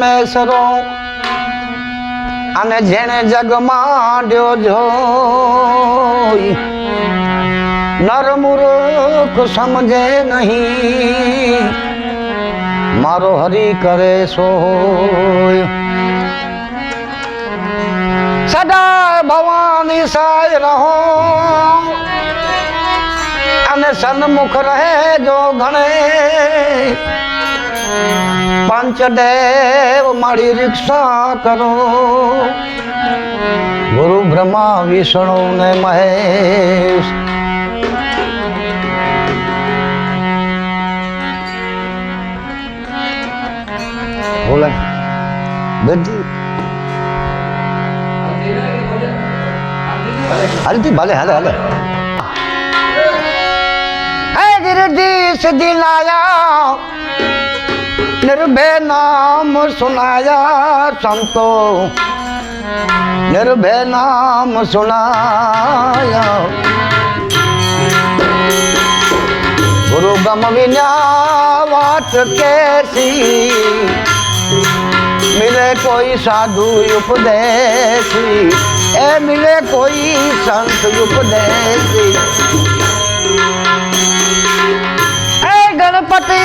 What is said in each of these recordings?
મેસરો અને જેણે જગમાંડ્યો જો નર મૂર્ખ સમજે નહીં. મારો હરી કરે સોય. સદા ભવાની સાય રહો, અને સન્મુખ રહે જો ગણે. પંચદેવ મારી રીક્ષા કરો ગુરુ બ્રહ્મા વિષ્ણુ ને મહેશ બોલે બધી હાલતી ભલે હાલે હાલે હે ગિરધી સિદ્ધિ લાયા નિર્ભય નામ સુનાયા સંતો નિર્ભય નામ સુનાયા ગુરુ ગમ વિના વાત કેસી મિલે કોઈ સાધુ ઉપદેશી એ મિલે કોઈ સંત ઉપદેશી એ ગણપતિ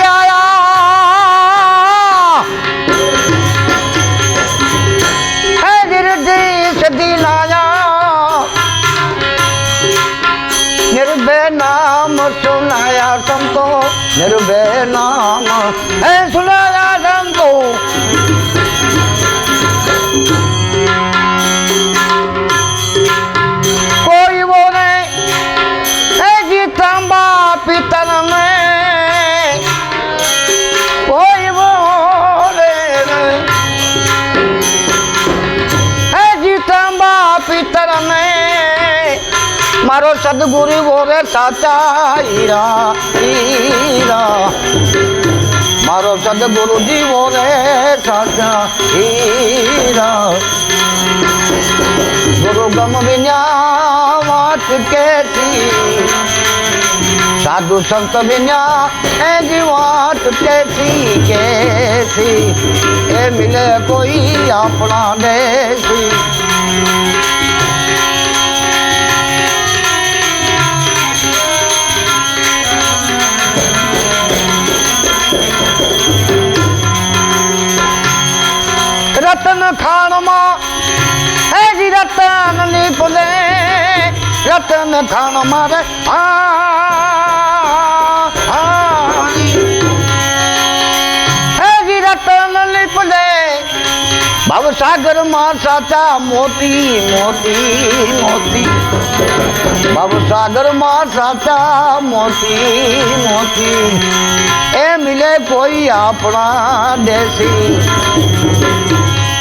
ನೆರವೇನಾ મારો સદગુરુ બોલે, સાચા હીરા હીરા. મારો સદગુરુજી જીવો રે સાચા હીરા. ગુરુ ગમ વિના વાત કેતી સાધુ સંત વિના એ જીવાત કેથી કેથી એ મિલે કોઈ આપણા દેશી? રતન ખાણ મારે. ભવસાગરમાં સાચા મોતી મોતી મોતી. ભવસાગરમાં સાચા મોતી મોતી. એ મિલે કોઈ આપણા દેશી.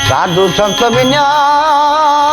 સાધુ સંત વિના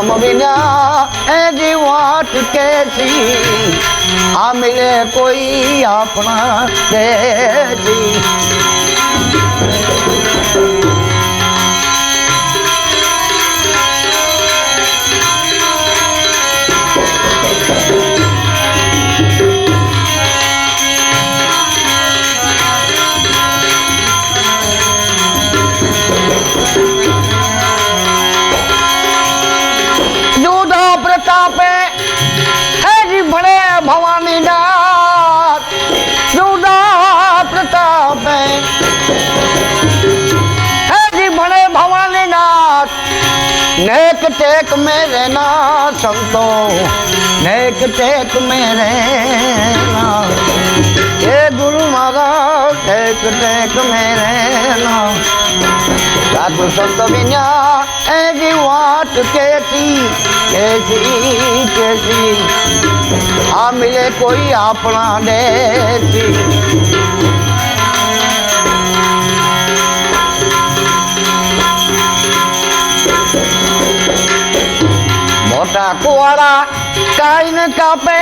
ગમ વિના એની વાત કેસી. આ મિલે કોઈ આપણા દેજી टेक में रहना संतो नेक टेक में रहना हे गुरु महाराज टेक टेक में रहना साधु संत बिना ऐसी वाट कैसी कैसी कैसी आ मिले कोई अपना देसी વાળા કાઈ ને કાપે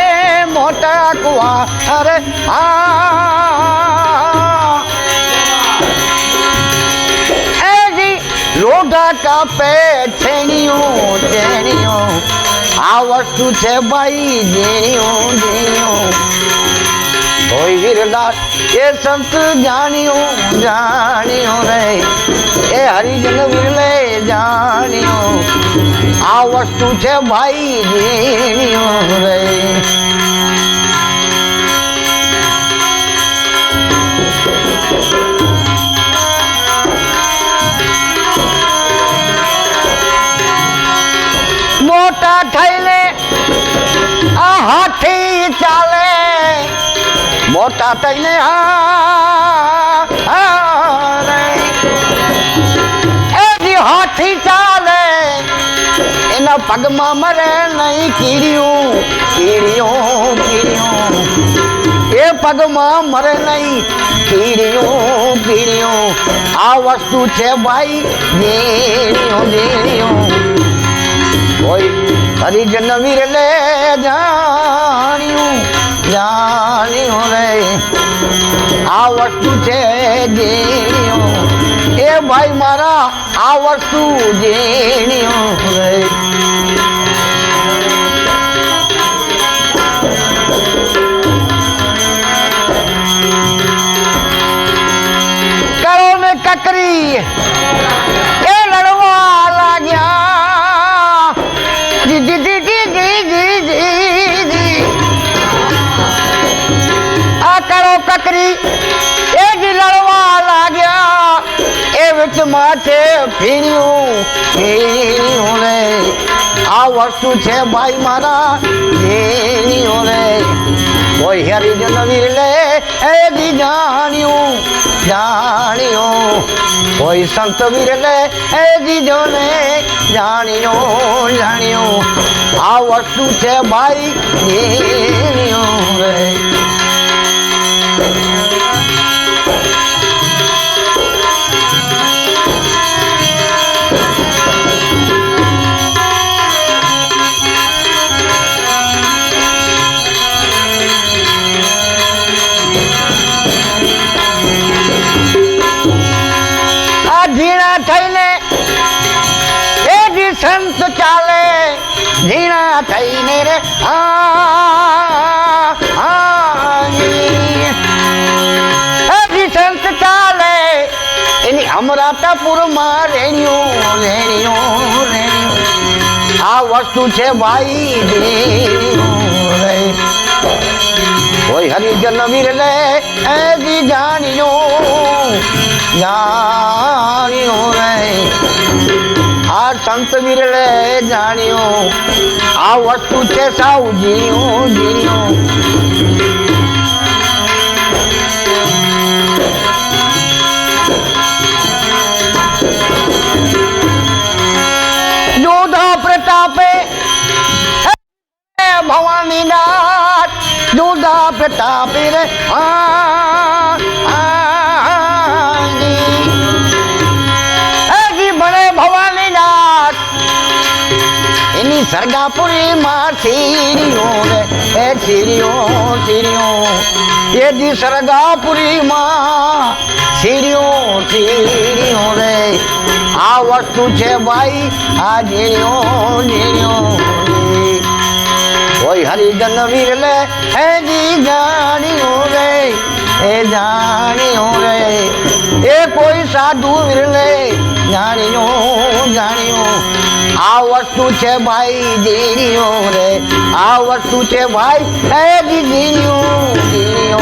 મોટા કુવા. અરે આ લોઢા કાપે છેણીયું છેણીયું આ વસ્તુ છે ભાઈ જેણિયું ઝીણ્યું કોઈ વીરદાસ એ સંત જાણ્યું જાણ્યું રે એ હરિજન વિરલે જાણ્યું. આ વસ્તુ છે ભાઈ ઝીણ્યું રે મોટા થઈને આ આ એ જે હાથી ચાલે, એના પગમાં મરે નહીં કીડ્યું કીડ્યું કીડ્યું. એ પગમાં મરે નહીં કીડ્યું કીડ્યું. આ વસ્તુ છે ભાઈ ઝીણ્યું ઝીણ્યું કોઈ હરિજન વીર લે જાણ્યું જાણ્યું રે આ વસ્તુ છે જેણ્યું. એ ભાઈ મારા આ વસ્તુ જેણ્યું. કકરી એ જી લડવા લાગ્યા, એ વિચ માથે ફીણ્યું ફીણ્યું રે. આ વસ્તુ છે ભાઈ મારા, ફીણ્યું રે. કોઈ હરિજન વીર લે, એ જી જાણ્યું જાણ્યું. કોઈ સંત વીર લે, એ દીધો ને જાણ્યું જાણ્યું. આ વસ્તુ છે ભાઈ રે. ઝીણા થઈને એ જી સંત ચાલે. ઝીણા થઈને રે સંત ચાલે. એની અમરાતાપુરમાં રેણ્યું રેણ્યું રેણ્યું. આ વસ્તુ છે ભાઈ કોઈ હરિજન વીર લે એ જાણ્યું જાણ્યું નહીં. આ સંત વીર લે જાણ્યું. આ વસ્તુ છે સાવ જીણ્યું જીણ્યું જોધા પ્રતાપે ભવાની નાથ. જોધા પ્રતાપે રે આ ઈ સરગાપુરીમાં શીરીઓ રે એ શીરીઓ શીરીઓ એ જી સરગાપુરીમાં શીરીઓ શીરીઓ રે. આ વસ્તુ છે ભાઈ, આ જીરીઓ જીરીઓ કોઈ હરિજન વીર લે, હે જી જાણીઓ રે. એ જાણ્યો રે. એ કોઈ સાધુ વિરલે. જાણ્યો જાણ્યો આ વસ્તુ છે ભાઈ જીણ્યો રે. આ વસ્તુ છે ભાઈ એ જીણ્યો જીણ્યો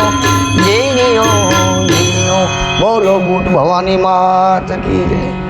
જીણ્યો જીણ્યો બોલો ગુટ ભવાની માત કી જય